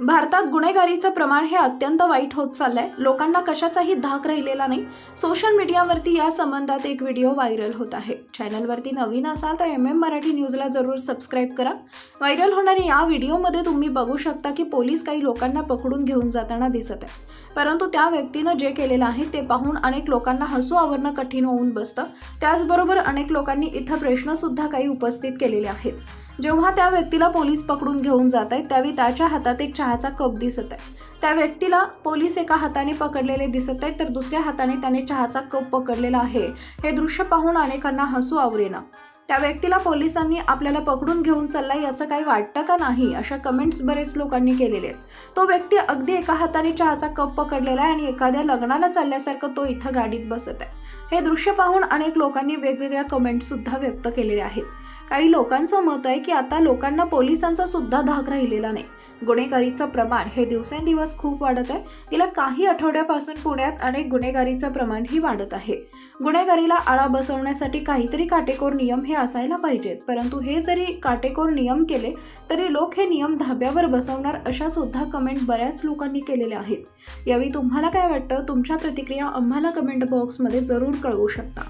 भारतात गुन्हेगारीचं प्रमाण हे अत्यंत वाईट होत चाललंय. लोकांना कशाचाही धाक राहिलेला नाही. सोशल मीडियावरती या संबंधात एक व्हिडिओ व्हायरल होत आहे. चॅनलवरती नवीन असाल तर एम एम मराठी न्यूजला जरूर सबस्क्राईब करा. व्हायरल होणाऱ्या या व्हिडिओमध्ये तुम्ही बघू शकता की पोलीस काही लोकांना पकडून घेऊन जाताना दिसत आहे. परंतु त्या व्यक्तीनं जे केलेलं आहे ते पाहून अनेक लोकांना हसू आवरणं कठीण होऊन बसतं. त्याचबरोबर अनेक लोकांनी इथं प्रश्नसुद्धा काही उपस्थित केलेले आहेत. जेव्हा त्या व्यक्तीला पोलीस पकडून घेऊन जात आहेत त्यावेळी त्याच्या हातात एक चहाचा कप दिसत आहे. त्या व्यक्तीला पोलीस एका हाताने पकडलेले दिसत आहेत तर दुसऱ्या हाताने त्याने चहाचा कप पकडलेला आहे. हे दृश्य पाहून अनेकांना हसू आवरेना. त्या व्यक्तीला पोलिसांनी आपल्याला पकडून घेऊन चाललाय याचं काही वाटतं का नाही अशा कमेंट्स बरेच लोकांनी केलेले आहेत. तो व्यक्ती अगदी एका हाताने चहाचा कप पकडलेला आहे आणि एखाद्या लग्नाला चालल्यासारखं तो इथं गाडीत बसत आहे. हे दृश्य पाहून अनेक लोकांनी वेगवेगळ्या कमेंट्स सुद्धा व्यक्त केलेल्या आहेत. काही लोकांचं मत आहे की आता लोकांना पोलिसांचा सुद्धा धाक राहिलेला नाही. गुन्हेगारीचं प्रमाण हे दिवसेंदिवस खूप वाढत आहे. गेल्या काही आठवड्यापासून पुण्यात अनेक गुन्हेगारीचं प्रमाणही वाढत आहे. गुन्हेगारीला आळा बसवण्यासाठी काहीतरी काटेकोर नियम हे असायला पाहिजेत. परंतु हे जरी काटेकोर नियम केले तरी लोक हे नियम धाब्यावर बसवणार अशा सुद्धा कमेंट बऱ्याच लोकांनी केलेल्या आहेत. यावेळी तुम्हाला काय वाटतं? तुमच्या प्रतिक्रिया आम्हाला कमेंट बॉक्समध्ये जरूर कळवू शकता.